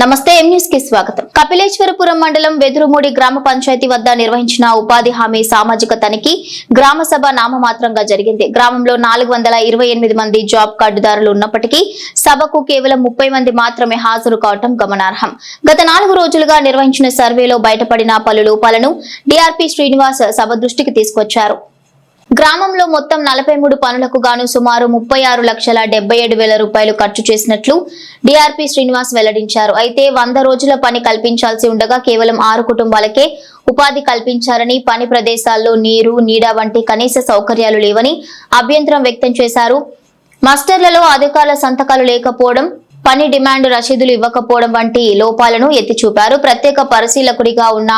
నమస్తే కి స్వాగతం. కపిలేశ్వరపురం మండలం వెదురుమూడి గ్రామ పంచాయతీ వద్ద నిర్వహించిన ఉపాధి హామీ సామాజిక తనిఖీ గ్రామ సభ నామమాత్రంగా జరిగింది. గ్రామంలో నాలుగు వందల ఇరవై ఎనిమిది మంది జాబ్ కార్డుదారులు ఉన్నప్పటికీ సభకు కేవలం ముప్పై మంది మాత్రమే హాజరు కావటం గమనార్హం. గత నాలుగు రోజులుగా నిర్వహించిన సర్వేలో బయటపడిన పలు లోపాలను డిఆర్పి శ్రీనివాస్ సభ దృష్టికి తీసుకొచ్చారు. గ్రామంలో మొత్తం నలభై మూడు పనులకు గాను సుమారు ముప్పై ఆరు లక్షల డెబ్బై ఏడు వేల రూపాయలు ఖర్చు చేసినట్లు డిఆర్పి శ్రీనివాస్ వెల్లడించారు. అయితే వంద రోజుల పని కల్పించాల్సి ఉండగా కేవలం ఆరు కుటుంబాలకే ఉపాధి కల్పించారని పని ప్రదేశాల్లో నీరు నీడ వంటి కనీస సౌకర్యాలు లేవని అభ్యంతరం వ్యక్తం చేశారు. మాస్టర్లలో అధికారుల సంతకాలు లేకపోవడం పని డిమాండ్ రసీదులు ఇవ్వకపోవడం వంటి లోపాలను ఎత్తి చూపారు ప్రత్యేక పరిశీలకుడిగా ఉన్న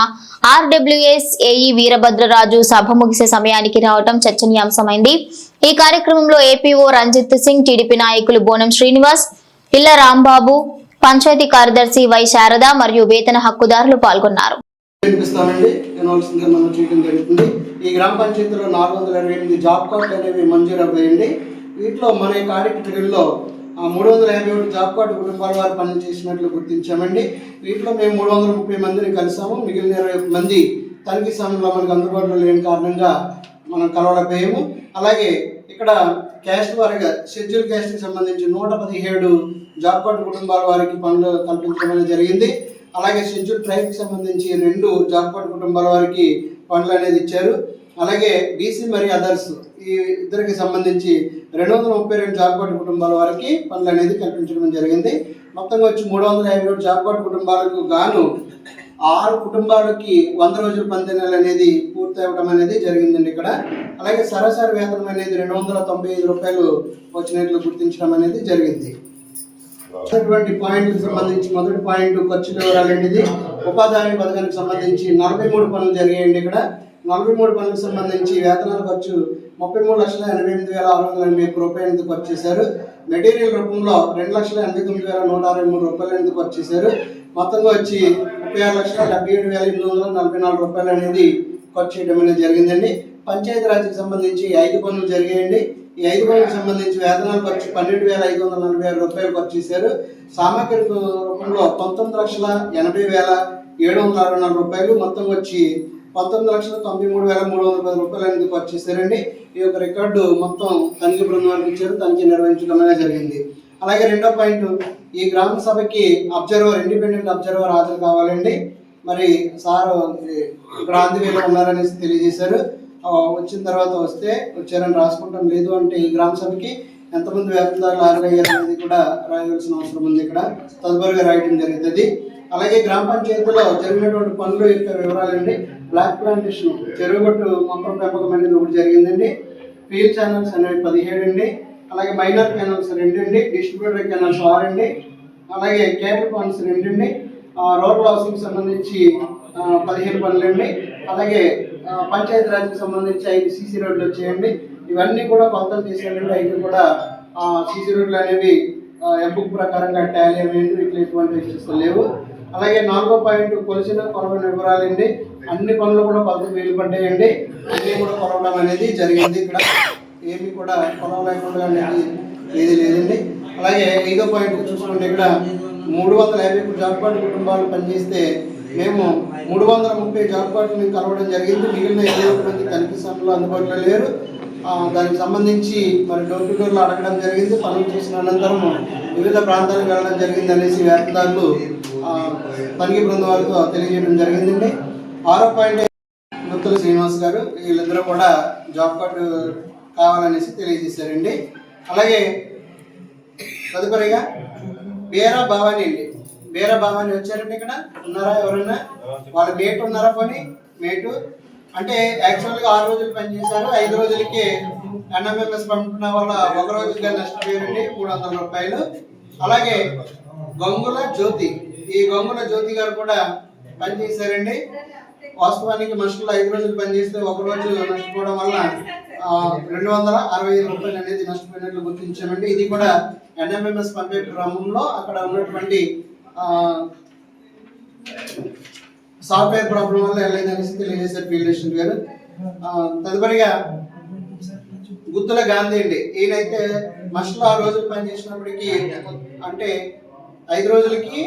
ఆర్డబ్ల్యూఎస్ ఏఈ వీరభద్రరాజు సభ ముగిసే సమయానికి రావడం చర్చనీయాంశమైంది. ఈ కార్యక్రమంలో ఏపీఓ రంజిత్ సింగ్ టీడీపీ నాయకులు బోనం శ్రీనివాస్ ఇళ్ళ రాంబాబు పంచాయతీ కార్యదర్శి వై శారద మరియు వేతన హక్కుదారులు పాల్గొన్నారు. మనం చేయడం జరుగుతుంది. ఈ గ్రామ పంచాయతీలో నాలుగు వందల ఇరవై ఎనిమిది జాబ్ కార్డులు అనేవి మంజూరు అవ్వాయండి వీటిలో మన యొక్క మూడు వందల యాభై ఒకటి జాబ్ కార్డు కుటుంబాల వారు పని చేసినట్లు గుర్తించామండి. వీటిలో మేము మూడు వందల ముప్పై మందిని కలిసాము మిగిలిన ఇరవై మంది తనిఖీ సమయంలో మనకు అందుబాటులో లేని కారణంగా మనం కలవడపోయాము అలాగే ఇక్కడ క్యాస్ట్ వారిగా షెడ్యూల్ క్యాస్ట్కి సంబంధించి నూట పదిహేడు జాబ్ కార్డు కుటుంబాల వారికి పనులు కల్పించడం అనేది జరిగింది. అలాగే షెడ్యూల్ ట్రైబ్కి సంబంధించి రెండు జాబ్ కార్డు కుటుంబాల వారికి పనులు అనేది ఇచ్చారు. అలాగే బీసీ మరియు అదర్స్ ఈ ఇద్దరికి సంబంధించి రెండు వందల ముప్పై రెండు జాబ్ కార్డు కుటుంబాల వారికి పనులు అనేది కల్పించడం జరిగింది. మొత్తంగా వచ్చి మూడు వందల యాభై ఏడు జాబ్ కార్డు కుటుంబాలకు గాను ఆరు కుటుంబాలకి వంద రోజుల పంతెనలు అనేది పూర్తి అవ్వడం అనేది జరిగిందండి ఇక్కడ. అలాగే సరాసరి వేతనం అనేది రెండు వందల తొంభై ఐదు రూపాయలు వచ్చినట్లు గుర్తించడం అనేది జరిగింది. అటువంటి పాయింట్కి సంబంధించి మొదటి పాయింట్ ఖర్చు వివరాలండి ఇది ఉపాధి హామీ పథకానికి సంబంధించి నలభై మూడు పనులు జరిగాయండి ఇక్కడ. నలభై మూడు పనులకు సంబంధించి వేతనాల ఖర్చు ముప్పై మూడు లక్షల ఎనభై ఎనిమిది వేల ఆరు వందల ఎనభై ఒక్క ఎందుకు ఖర్చు చేశారు? మెటీరియల్ రూపంలో రెండు లక్షల ఎనభై తొమ్మిది వేల నూట అరవై మూడు రూపాయలు ఎందుకు ఖర్చు చేశారు? మొత్తంగా వచ్చి ముప్పై ఆరు లక్షల డెబ్బై ఏడు వేల ఎనిమిది వందల నలభై నాలుగు రూపాయలు అనేది ఖర్చు చేయడం అనేది జరిగిందండి. పంచాయతీరాజ్కి సంబంధించి ఐదు పనులు జరిగాయండి. ఈ ఐదు పనులకు సంబంధించి వేతనాలు ఖర్చు పన్నెండు వేల ఐదు వందల నలభై ఆరు రూపాయలు ఖర్చు చేశారు. సామాగ్రి రూపంలో పంతొమ్మిది లక్షల ఎనభై వేల ఏడు వందల అరవై నాలుగు రూపాయలు మొత్తం వచ్చి పంతొమ్మిది లక్షల తొంభై మూడు వేల మూడు వందల పది రూపాయలు అనేది ఖర్చు చేశారండి ఈ యొక్క రికార్డు మొత్తం తనిఖీ బృందానికి ఇచ్చారు తనిఖీ నిర్వహించడం అనేది జరిగింది. అలాగే రెండో పాయింట్ ఈ గ్రామ సభకి అబ్జర్వర్ ఇండిపెండెంట్ అబ్జర్వర్ హాజరు కావాలండి. మరి సార్ ఇక్కడ ఆంధ్రవేలో ఉన్నారనేసి తెలియజేశారు. వచ్చిన తర్వాత వస్తే వచ్చారని రాసుకుంటాం. లేదు అంటే ఈ గ్రామ సభకి ఎంతమంది వేతనదారులు హాజరయ్యారు అనేది కూడా రాయవలసిన అవసరం ఉంది ఇక్కడ. తదుపరిగా రాయడం జరుగుతుంది. అలాగే గ్రామ పంచాయతీలో జరిగినటువంటి పనుల యొక్క వివరాలండి. బ్లాక్ ప్లాంటేషన్ చెరువుగట్టు మొక్కల పెంపకం అనేది ఒకటి జరిగిందండి. ఫీల్ ఛానల్స్ అనేవి పదిహేడు అండి అలాగే మైనర్ కెనల్స్ రెండు అండి డిస్ట్రిబ్యూటర్ కెనల్స్ ఆరు అండి అలాగే కేబుల్ పాయింట్స్ రెండు అండి రోడ్ హౌసింగ్ సంబంధించి పదిహేను పనులు అండి అలాగే పంచాయతీరాజ్కి పంచాయతీ సంబంధించి ఐదు సీసీ రోడ్లు వచ్చేయండి. ఇవన్నీ కూడా కొలతలు తీసేయండి ఐదు కూడా సీసీ రోడ్లు అనేవి ఎంపిక ప్రకారంగా టాలీ అయ్యండి ఇట్లా ఎటువంటి లేవు. అలాగే నాలుగో పాయింట్ కొలిసిన కొలవని వివరాలండి. అన్ని పనులు కూడా కొలతకు వీలు పడ్డాయండి. అన్నీ కూడా కొలవడం అనేది జరిగింది ఇక్కడ. ఏమి కూడా కొలవలేకుండా అనేది ఏది లేదండి. అలాగే ఐదో పాయింట్ చూసుకుంటే ఇక్కడ మూడు వందల యాభై ఒక్క జాబ్ కార్డు కుటుంబాలు పనిచేస్తే మేము మూడు వందల ముప్పై జాబ్ కార్డులు కలవడం జరిగింది. మిగిలిన ఇరవై ఒక్క మంది తనిఖీ సమయంలో అందుబాటులో లేరు. దానికి సంబంధించి మరి డోర్ టు డోర్లు అడగడం జరిగింది. పనులు చేసిన అనంతరం వివిధ ప్రాంతాలకు వెళ్ళడం జరిగింది అనేసి వేతదారులు తనిఖీ బృందం వారితో తెలియజేయడం జరిగిందండి. ఆరో పాయింట్ గుత్తుల శ్రీనివాస్ గారు వీళ్ళందరూ కూడా జాబ్ కార్డు కావాలనేసి తెలియజేశారండి. అలాగే తదుపరిగా బేరా భావాని అండి. బేరా భావాని వచ్చారండి ఇక్కడ ఉన్నారా ఎవరన్నా? వాళ్ళ మేట్ ఉన్నారా పని? మేటు. అంటే యాక్చువల్గా ఆరు రోజులు పనిచేశారు ఐదు రోజులకి ఎన్ఎంఎంఎస్ పంపిన వల్ల ఒక రోజుగా నష్టపోయారండి. మూడు వందల రూపాయలు. అలాగే గంగుల జ్యోతి ఈ గంగుల జ్యోతి గారు కూడా పనిచేశారండి. వాస్తవానికి మనుషులు ఐదు రోజులు పనిచేస్తే ఒక రోజు నష్టపోవడం వల్ల రెండు వందల అరవై ఐదు రూపాయలు అనేది నష్టపోయినట్లు గుర్తించామండి. ఇది కూడా ఎన్ఎంఎంఎస్ పంపే క్రమంలో అక్కడ ఉన్నటువంటి సాఫ్ట్వేర్ ప్రాబ్లం వల్ల వెళ్ళలేదనేసి తెలియజేశారు ఫీల్డేషన్ గారు. తదుపరిగా గుత్తుల గాంధీ అండి. ఈయనైతే మనుషులు ఆ రోజులు పనిచేసినప్పటికీ అంటే ఐదు రోజులకి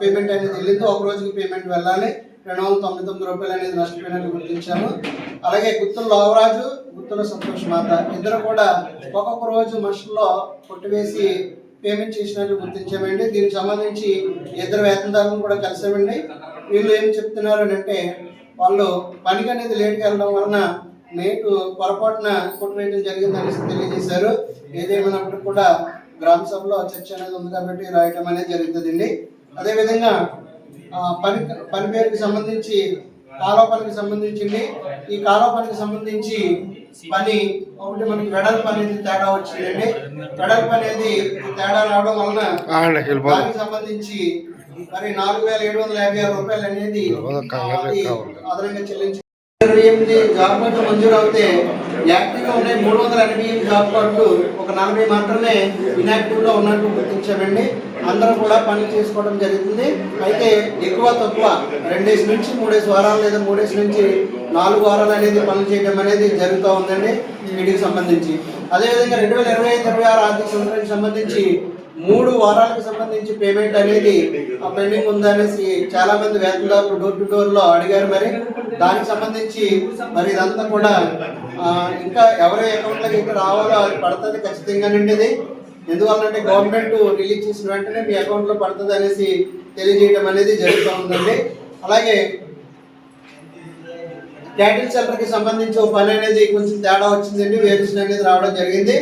పేమెంట్ అనేది వెళ్ళింది. ఒక రోజుకి పేమెంట్ వెళ్ళాలి. రెండు వందల తొంభై తొమ్మిది రూపాయలు అనేది నష్టపోయినట్లు గుర్తించాము. అలాగే గుత్తుల లోవరాజు గుత్తుల సంతోష్ మాత ఇద్దరు కూడా ఒక్కొక్క రోజు మనుషుల్లో కొట్టివేసి పేమెంట్ చేసినట్లు గుర్తించామండి. దీనికి సంబంధించి ఇద్దరు వేతనదారులను కూడా కలిసామండి. వీళ్ళు ఏం చెప్తున్నారు అని అంటే వాళ్ళు పనికి అనేది లేట్కి వెళ్ళడం వలన నేటు పొరపాటున కొట్టువేయడం జరిగిందని తెలియజేశారు. ఏదేమైనప్పటికీ కూడా గ్రామ సభలో చర్చ అనేది ఉంది కాబట్టి రాయటం అనేది జరుగుతుందండి. అదేవిధంగా పని పని పేరుకి సంబంధించి కాలువ పనికి సంబంధించింది. ఈ కాలువ పనికి సంబంధించి పని ఒకటి మనకి వెడల్పు అనేది తేడా వచ్చిందండి. వెడల్పు అనేది తేడా రావడం వలన దానికి సంబంధించి మరి నాలుగు వేల ఏడు వందల యాభై ఆరు రూపాయలు అనేది అది అదనంగా చెల్లించి ఇరవై ఎనిమిది జాబ్ కార్డులు మంజూరు అవుతే యాక్టివ్గా ఉండే ఉన్నాయి మూడు వందల ఎనభై ఎనిమిది జాబ్ కార్డులు ఒక నలభై మాత్రమే ఇన్యాక్టివ్లో ఉన్నట్టు గుర్తించామండి అందరూ కూడా పని చేసుకోవడం జరుగుతుంది. అయితే ఎక్కువ తక్కువ రెండేసి నుంచి మూడేసి వారాలు లేదా మూడేసి నుంచి నాలుగు వారాలు అనేది పనులు చేయడం అనేది జరుగుతూ ఉందండి వీటికి సంబంధించి. అదేవిధంగా రెండు వేల ఇరవై ఐదు ఇరవై ఆరు ఆర్థిక సంవత్సరానికి సంబంధించి మూడు వారాలకు సంబంధించి పేమెంట్ అనేది పెండింగ్ ఉందనేసి చాలా మంది వేతనదారులు డోర్ టు డోర్లో అడిగారు మరి. దానికి సంబంధించి మరి ఇదంతా కూడా ఇంకా ఎవరి అకౌంట్లోకి ఇంకా రావాలో అది పడుతుంది ఖచ్చితంగానండి ఇది ఎందువల్లంటే గవర్నమెంట్ రిలీజ్ చేసిన వెంటనే మీ అకౌంట్లో పడుతుంది అనేసి తెలియజేయడం అనేది జరుగుతూ ఉందండి. అలాగే క్యాటిల్ సెంటర్కి సంబంధించి ఒక పని అనేది కొంచెం తేడా వచ్చిందండి. వేరుసిన అనేది రావడం జరిగింది.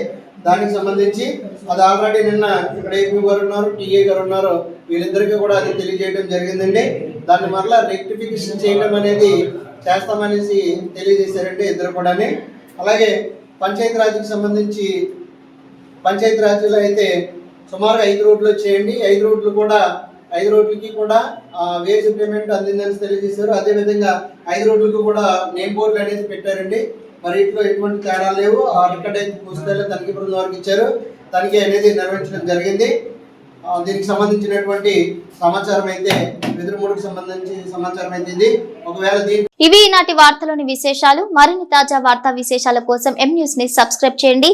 దానికి సంబంధించి అది ఆల్రెడీ నిన్న ఇక్కడ ఏపీ గారు ఉన్నారు టీఏ గారు ఉన్నారు వీళ్ళిద్దరికీ కూడా అది తెలియజేయడం జరిగిందండి. దాన్ని మరలా రెక్టిఫికేషన్ చేయడం అనేది చేస్తామనేసి తెలియజేశారండి ఇద్దరు కూడాని. అలాగే పంచాయతీరాజ్కి సంబంధించి పంచాయతీరాజ్లో అయితే సుమారుగా ఐదు రోడ్లు వచ్చేయండి. ఐదు రోడ్లు కూడా ఐదు రోడ్లకి కూడా వేజ్ పేమెంట్ అందిందని తెలియజేశారు. అదేవిధంగా ఐదు రోడ్లకు కూడా నేమ్ బోర్డులు అనేది పెట్టారండి. మరి ఇంట్లో ఎటువంటి తేడా లేవు. ఆ రికార్డ్ పుస్తకాలు తనిఖీ బృందం వారికి ఇచ్చారు. తనిఖీ అనేది నిర్వహించడం జరిగింది. దీనికి సంబంధించినటువంటి సమాచారం అయితే వెదురుమూడికి సంబంధించి సమాచారం అయితే ఇది ఒకవేళ దీని ఇవి ఈనాటి వార్తలోని విశేషాలు. మరిన్ని తాజా వార్తా విశేషాల కోసం ఎం న్యూస్ని సబ్స్క్రైబ్ చేయండి.